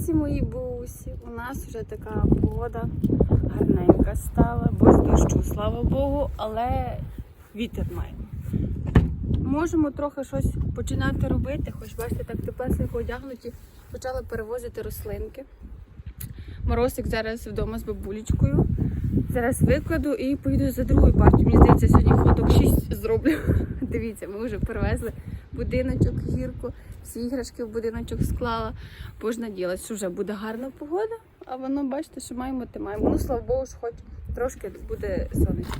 бусі мої бусі. У нас вже така погода гарненька стала, без дощу, слава Богу, але вітер маємо. Можемо трохи щось починати робити, хоч бачите, так теплесенько одягнуті, почали перевозити рослинки. Моросик зараз вдома з бабулечкою. Зараз викладу і поїду за другою партією. Мені здається, сьогодні ходок 6 зроблю. Дивіться, ми вже перевезли будиночок, гірку, всі іграшки в будиночок склала. Бо ж що вже буде гарна погода, а воно, бачите, що маємо, те маємо. Ну, слава Богу, що хоч трошки буде сонечко.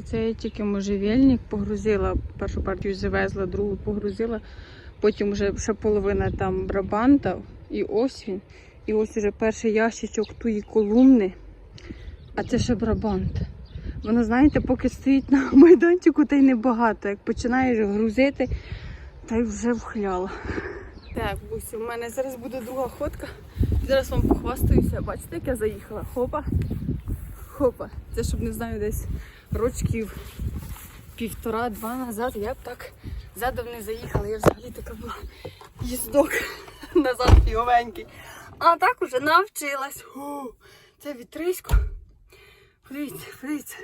Чи Це я тільки можжевельник погрузила, першу партію завезла, другу погрузила, потім вже ще половина там брабанта, і ось він. І ось уже перший ящичок тої колумни, а це ще брабант. Воно, знаєте, поки стоїть на майданчику, та й небагато. Як починаєш грузити, та й вже вхляла. Так, Бусі, у мене зараз буде друга ходка. Зараз вам похвастаюся. Бачите, як я заїхала? Хопа. Хопа. Це щоб не знаю, десь рочків півтора-два назад я б так задом не заїхала. Я взагалі така була їздок назад фіговенький. А так уже навчилась. Фу, це вітрисько. Подивіться, подивіться.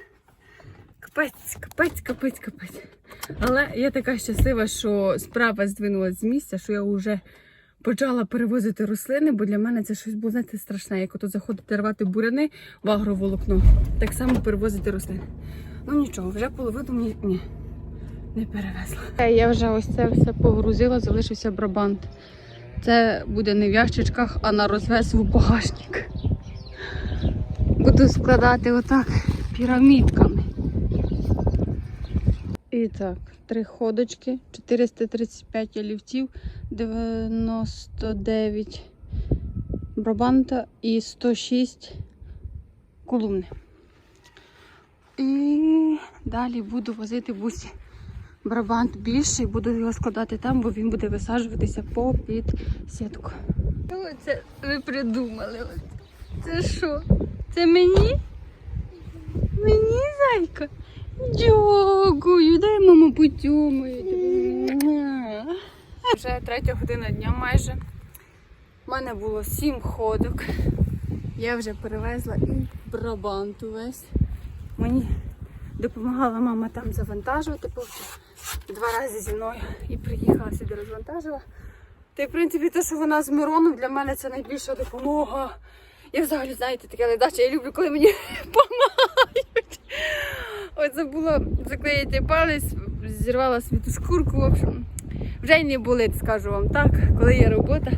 Капець, капець, капець, капець. Але я така щаслива, що справа здвинулася з місця, що я вже почала перевозити рослини, бо для мене це щось було знаєте, страшне. Як ото заходити рвати буряни в агроволокно, так само перевозити рослини. Ну нічого, вже половину мені ні, не перевезла. Я вже ось це все погрузила, залишився брабант. Це буде не в ящичках, а на розвес в багажник. Буду складати отак пірамідками. І так, три ходочки, 435 олівців, 99 брабанта і 106 колумни. І далі буду возити бусі. Брабант більший, буду його складати там, бо він буде висаджуватися попід сітку. Що це ви придумали? Це що? Це мені? Мені зайка? Дякую, дай мама потюмаю. Вже третя година дня майже. У мене було сім ходок. Я вже перевезла і брабант увесь. Мені допомагала мама там завантажувати, два рази зі мною і приїхала сюди розвантажила. Та й в принципі те, що вона з Мироном для мене це найбільша допомога. Я взагалі, знаєте, таке ледаче, я люблю, коли мені допомагають. От забула заклеїти палець, зірвала світу шкурку. В общем, вже й не болить, скажу вам так. Коли є робота,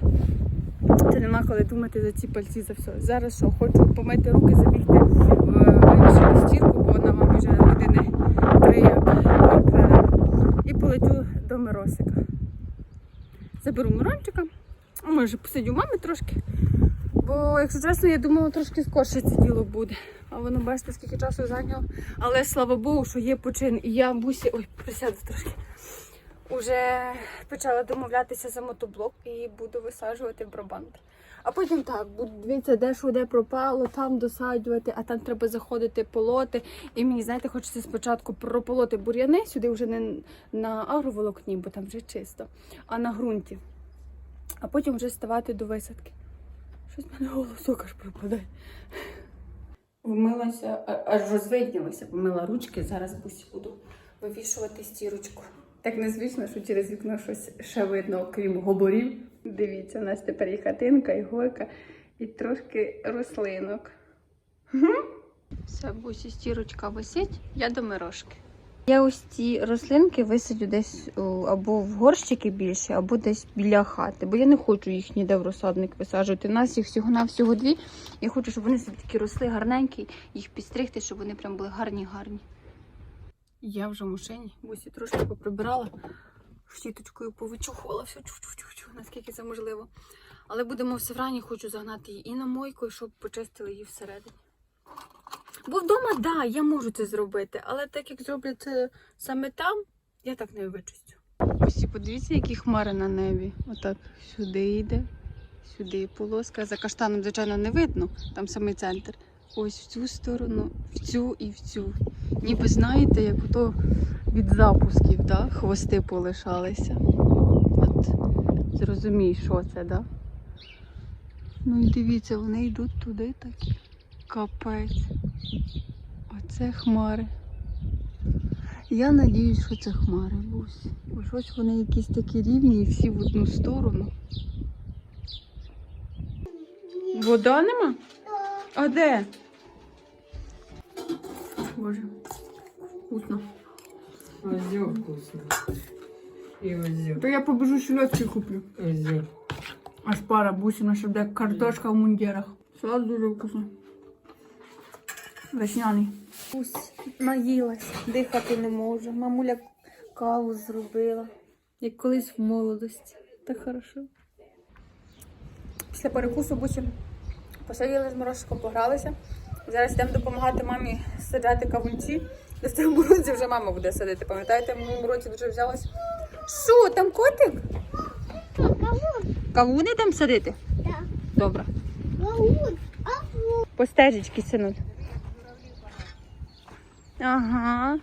то нема коли думати за ці пальці за все. Зараз що, хочу помити руки, забігти в вирішити стірку, бо вона мабуть вже години три як. І полетю до Миросика. Заберу Мирончика, а може посидю у мами трошки. Бо, якщо чесно, я думала, трошки скорше це діло буде. А воно бачите, скільки часу зайняло. Але слава Богу, що є почин. І я бусі, ой, присяду трошки. Уже почала домовлятися за мотоблок і буду висаджувати брабант. А потім так, буду дивитися, де що де пропало, там досаджувати, а там треба заходити полоти. І мені, знаєте, хочеться спочатку прополоти бур'яни, сюди вже не на агроволокні, бо там вже чисто, а на ґрунті. А потім вже ставати до висадки. Щось в мене голосок аж пропадає. Вмилася, аж розвиднілася, помила ручки, зараз бусі буду вивішувати стірочку. Так незвично, що через вікно щось ще видно, окрім гоборів. Дивіться, у нас тепер і хатинка, і горка, і трошки рослинок. Все, бусі стірочка висить, я до мирошки. Я ось ці рослинки висадю десь або в горщики більше, або десь біля хати, бо я не хочу їх ніде в розсадник висаджувати. У нас їх всього-навсього дві. Я хочу, щоб вони собі такі росли гарненькі, їх підстригти, щоб вони прям були гарні-гарні. Я вже в машині, бусі трошки поприбирала, щіточкою повичухувала все, чу-чу-чу, наскільки це можливо. Але будемо все врані, хочу загнати її і на мойку, щоб почистили її всередині. Бо вдома, так, да, я можу це зробити, але так як зроблю це саме там, я так не вичистю. Ось подивіться, які хмари на небі. Отак сюди йде, Сюди полоска. За каштаном, звичайно, не видно, там самий центр. Ось в цю сторону, в цю і в цю. Ніби знаєте, як ото від запусків, да? хвости полишалися. От зрозумій, що це, да? Ну і дивіться, вони йдуть туди такі. Капець. Оце хмари. Я надіюсь, що це хмари, Бусь. Бо щось вони якісь такі рівні і всі в одну сторону. Вода нема? А де? Боже, вкусно. Озер вкусно. І озер. То я побежу шльотки куплю. Озер. Аж пара бусина, щоб де картошка в мундірах. Салат дуже вкусно. Весняний. Ось наїлась, дихати не можу. Мамуля каву зробила. Як колись в молодості. Так хорошо. Після перекусу бусі посиділи з морозчиком, погралися. Зараз йдемо допомагати мамі саджати кавунці. В цьому році вже мама буде садити. Пам'ятаєте, в минулому році вже взялась. Що, там котик? Кавуни йдемо садити? Так. Добре. А По стежечці синуль. Ага.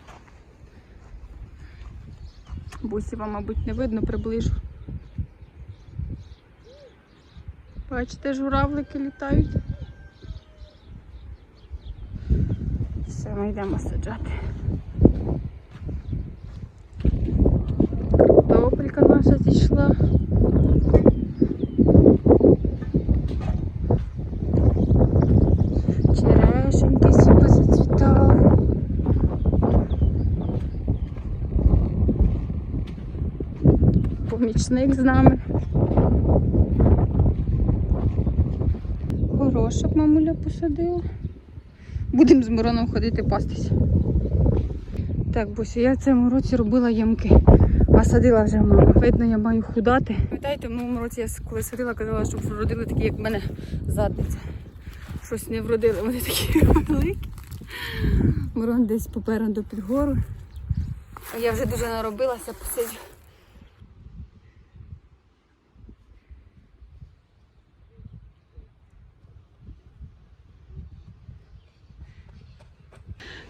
Бусі вам, мабуть, не видно, приближу. Бачите, журавлики літають. Все, ми йдемо саджати. Помічник з нами. Горошок мамуля посадила. Будемо з Мироном ходити пастися. Так, Бусю, я в цьому році робила ямки, а садила вже мама. Видно, я маю худати. Пам'ятаєте, в минулому році я коли садила, казала, щоб вродили такі, як в мене задниця. Щось не вродили, вони такі великі. Мирон десь попереду під гору. Я вже дуже наробилася, посидю.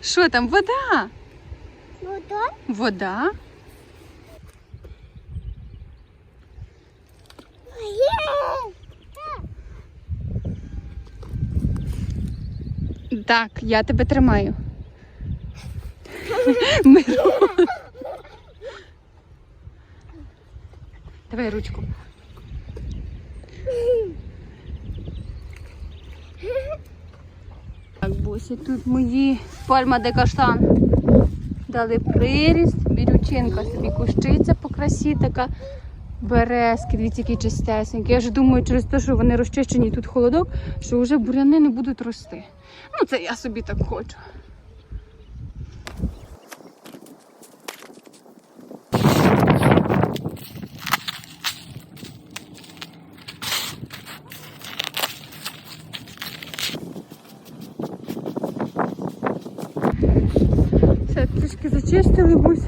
Що там? Вода? то Вода? Так, я тебе тримаю. Мирон. Давай ручку. Так, Бусі, тут мої пальма де каштан. Дали приріст, бірючинка собі кущиця по красі така. Березки, дивіться, які чистесенькі. Я ж думаю, через те, що вони розчищені тут холодок, що вже буряни не будуть рости. Ну, це я собі так хочу. Все, трішки зачистили бусь.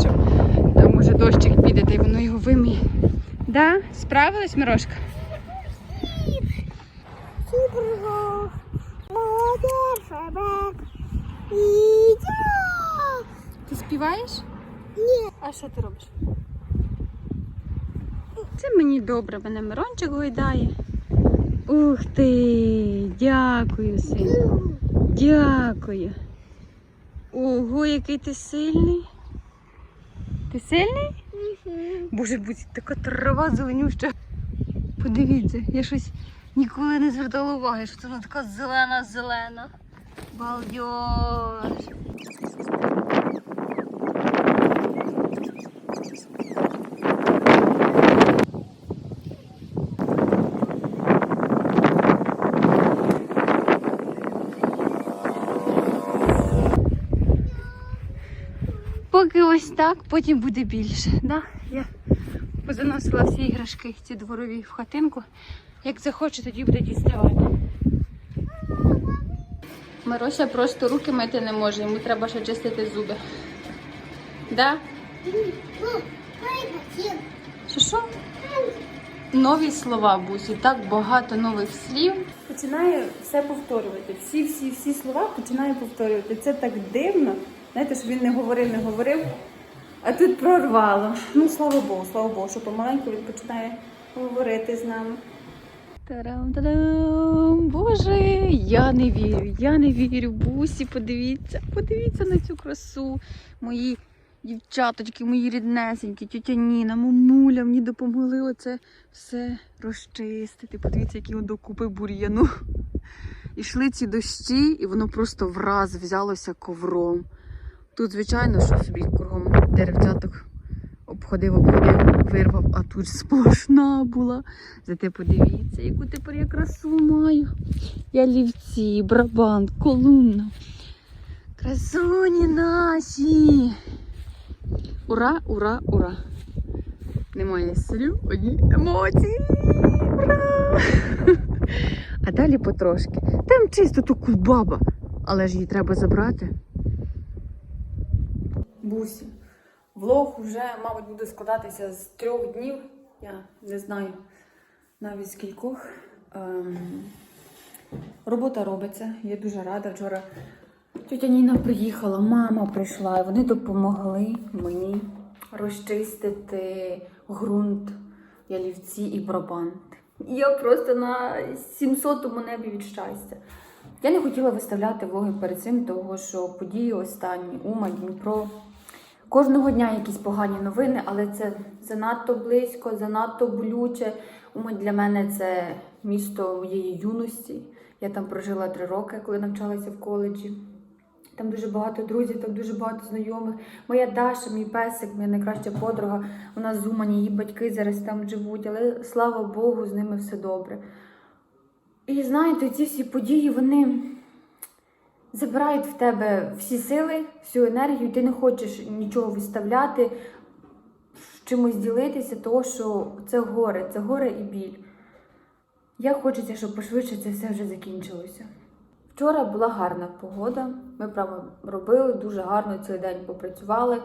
Що там може дощик піде, та й воно його виміє. Да? Справилась, Мирошка? Супер. Ти співаєш? Ні. А що ти робиш? Це мені добре, мене Мирончик гойдає. Ух ти! Дякую, сину. Дякую. Ого, який ти сильний. Ти сильний? Боже, будь така трава зеленюща. Подивіться, я щось ніколи не звертала уваги, що вона така зелена-зелена. Балдеж. Поки ось так, потім буде більше. Да? Я позаносила всі іграшки, ці дворові в хатинку. Як захоче, тоді буде діставати. Маруся просто руки мити не може, йому треба ще чистити зуби. Да? Що нові слова, Бусі, так багато нових слів. Починаю все повторювати. Всі, всі, всі слова починаю повторювати. Це так дивно. Знаєте, що він не говорив, не говорив, а тут прорвало. Ну, слава Богу, слава Богу, що помаленьку він починає говорити з нами. Тарам-тарам! Боже, я не вірю, я не вірю. Бусі, подивіться, подивіться на цю красу. Мої дівчаточки, мої ріднесенькі, тетя Ніна, мамуля мені допомогли оце все розчистити. Подивіться, які докупи бур'яну. Ішли ці дощі, і воно просто враз взялося ковром. Тут, звичайно, що собі кругом деревцяток обходив, обходив, вирвав, а тут сплошна була. Зате подивіться, яку тепер я красу маю. Я лівці, брабант, колумна. Красуні наші. Ура, ура, ура. Немає слів, одні емоції. Ура! А далі потрошки. Там чисто ту кульбаба, але ж її треба забрати. Бусі. Влог вже, мабуть, буде складатися з трьох днів. Я не знаю навіть скількох. Ем, робота робиться. Я дуже рада. Вчора тетя Ніна приїхала, мама прийшла, і вони допомогли мені розчистити ґрунт, ялівці і брабант. Я просто на 700-му небі від щастя. Я не хотіла виставляти влоги перед цим, тому що події останні, Ума, Дніпро. Кожного дня якісь погані новини, але це занадто близько, занадто болюче. Для мене це місто моєї юності. Я там прожила три роки, коли навчалася в коледжі. Там дуже багато друзів, там дуже багато знайомих. Моя Даша, мій песик, моя найкраща подруга. Вона з Умані, її батьки зараз там живуть, але слава Богу, з ними все добре. І знаєте, ці всі події, вони забирають в тебе всі сили, всю енергію, ти не хочеш нічого виставляти, чимось ділитися, тому що це горе, це горе і біль. Я хочеться, щоб пошвидше це все вже закінчилося. Вчора була гарна погода. Ми прямо робили дуже гарно цілий день попрацювали.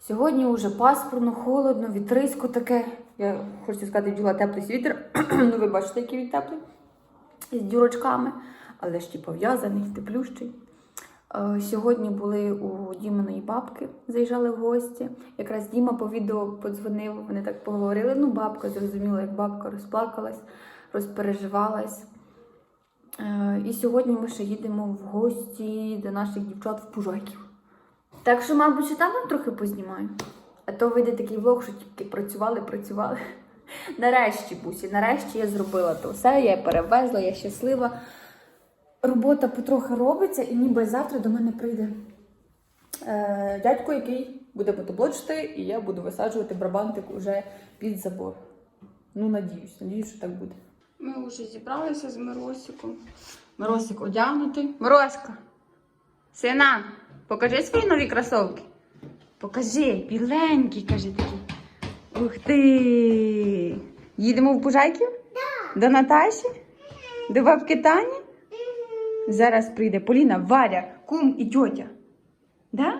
Сьогодні вже пасмурно, холодно, вітрисько таке. Я хочу сказати, вділа теплий світер. ну, ви бачите, який він теплий з дюрочками, але ті пов'язаний, теплющий. Е, Сьогодні були у Діминої бабки, заїжджали в гості. Якраз Діма по відео подзвонив, вони так поговорили. Ну, бабка зрозуміла, як бабка розплакалась, розпереживалась. Е, І сьогодні ми ще їдемо в гості до наших дівчат в Пужаків. Так що, мабуть, ще там трохи познімаю. А то вийде такий влог, що тільки працювали, працювали. Нарешті, Бусі, нарешті я зробила то все, я перевезла, я щаслива. Робота потрохи робиться, і ніби завтра до мене прийде е, дядько, який буде мотоблочити, і я буду висаджувати брабантик уже під забор. Ну, надіюсь, надіюсь, що так буде. Ми вже зібралися з Миросиком. Миросик одягнутий. Мироська, сина, покажи свої нові кросовки. Покажи, біленький, каже такий. Ух ти! Їдемо в Пужайків? Да. До Наташі? До бабки Тані? Зараз прийде Поліна, Варя, кум і тьотя. Да?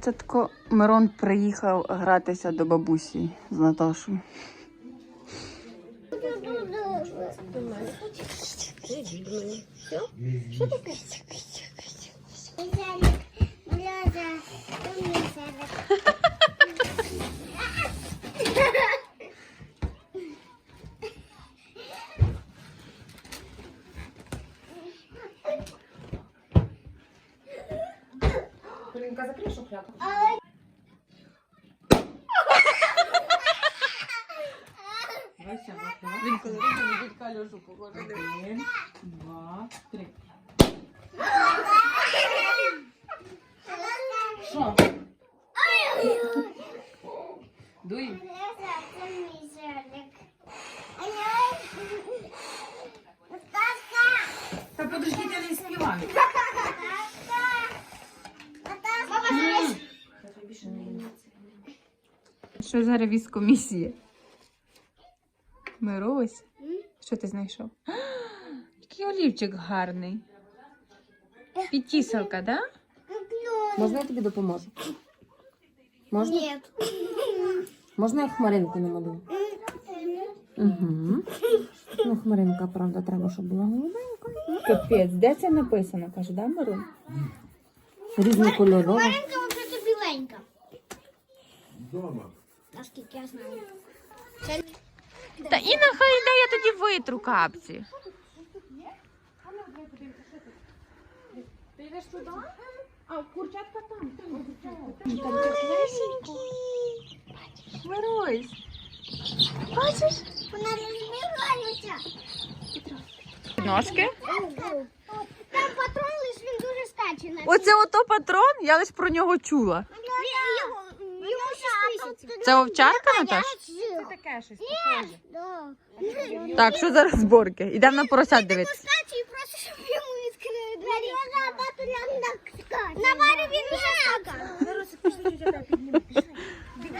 Це тако Мирон приїхав гратися до бабусі з Наташою. Що таке? Полінка, закрий шухлядку. Вася, Він коли робить дідька Льошу, похоже. Один, два, три. Що? Дуй. Бляда, це місяник. Ай-ай. Натаска. Та подожди, я не співаю. Що зараз військомісія? Мирось? Що ти знайшов? А, Який олівчик гарний. Підтісалка, да? Можна я тобі допоможу? Можна? Нет. Можна я хмаринку намалюю? Угу. Ну, хмаринка, правда, треба, щоб була голубенька. Капець, де це написано? Каже, да, Мирон? Різнокольорова. Маринка вже біленька. Дома. Наскільки я знаю. Це Та і нехай йде, я тоді витру капці. Ти йдеш туди? А, курчатка там. Мирусь. вона розмивається. Ножки? Там патрон лиш він дуже скачений. Оце ото патрон, я лише про нього чула. Його. Це овчарка, Наташ? Таке щось похоже. Так, що зараз зборки? Йдемо на поросят дивитися. Скаче і просто, щоб йому відкрили двері. На Варю він вже скакав.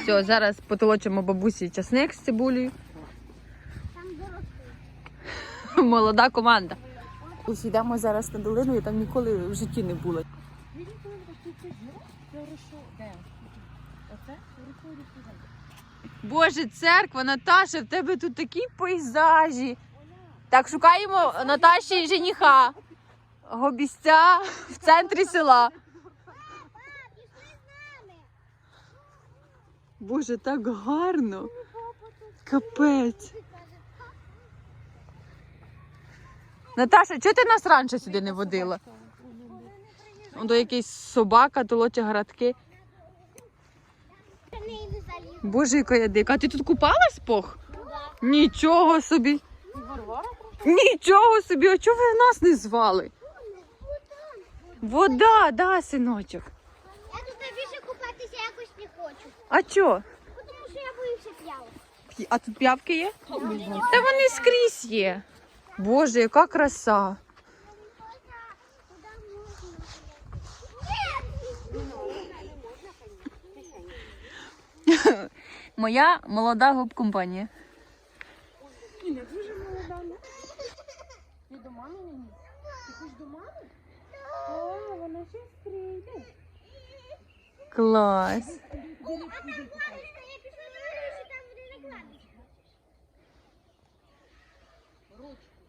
Все, зараз потолочимо бабусі часник з цибулею. Молода команда. Ось йдемо зараз на долину, я там ніколи в житті не була. Боже, церква, Наташа, в тебе тут такі пейзажі. Так, шукаємо Наташі жениха. Гобістя в центрі села. Боже, так гарно. Капець. Наташа, чого ти нас раніше сюди не водила? До якийсь собака, толоче градки. Боже, яка я дика. А ти тут купалась пох? Нічого собі. Нічого собі, а чого ви нас не звали? Вода, да, синочок. Я тут більше купатися якось не хочу. А чо? Тому що я боюся п'яв. А тут п'явки є? Та вони скрізь є. Боже, яка краса. Моя молода гоп-компанія. Ти до мами мені? Ти хочеш до мами? О, вона ще прийде. Клас. Ручку.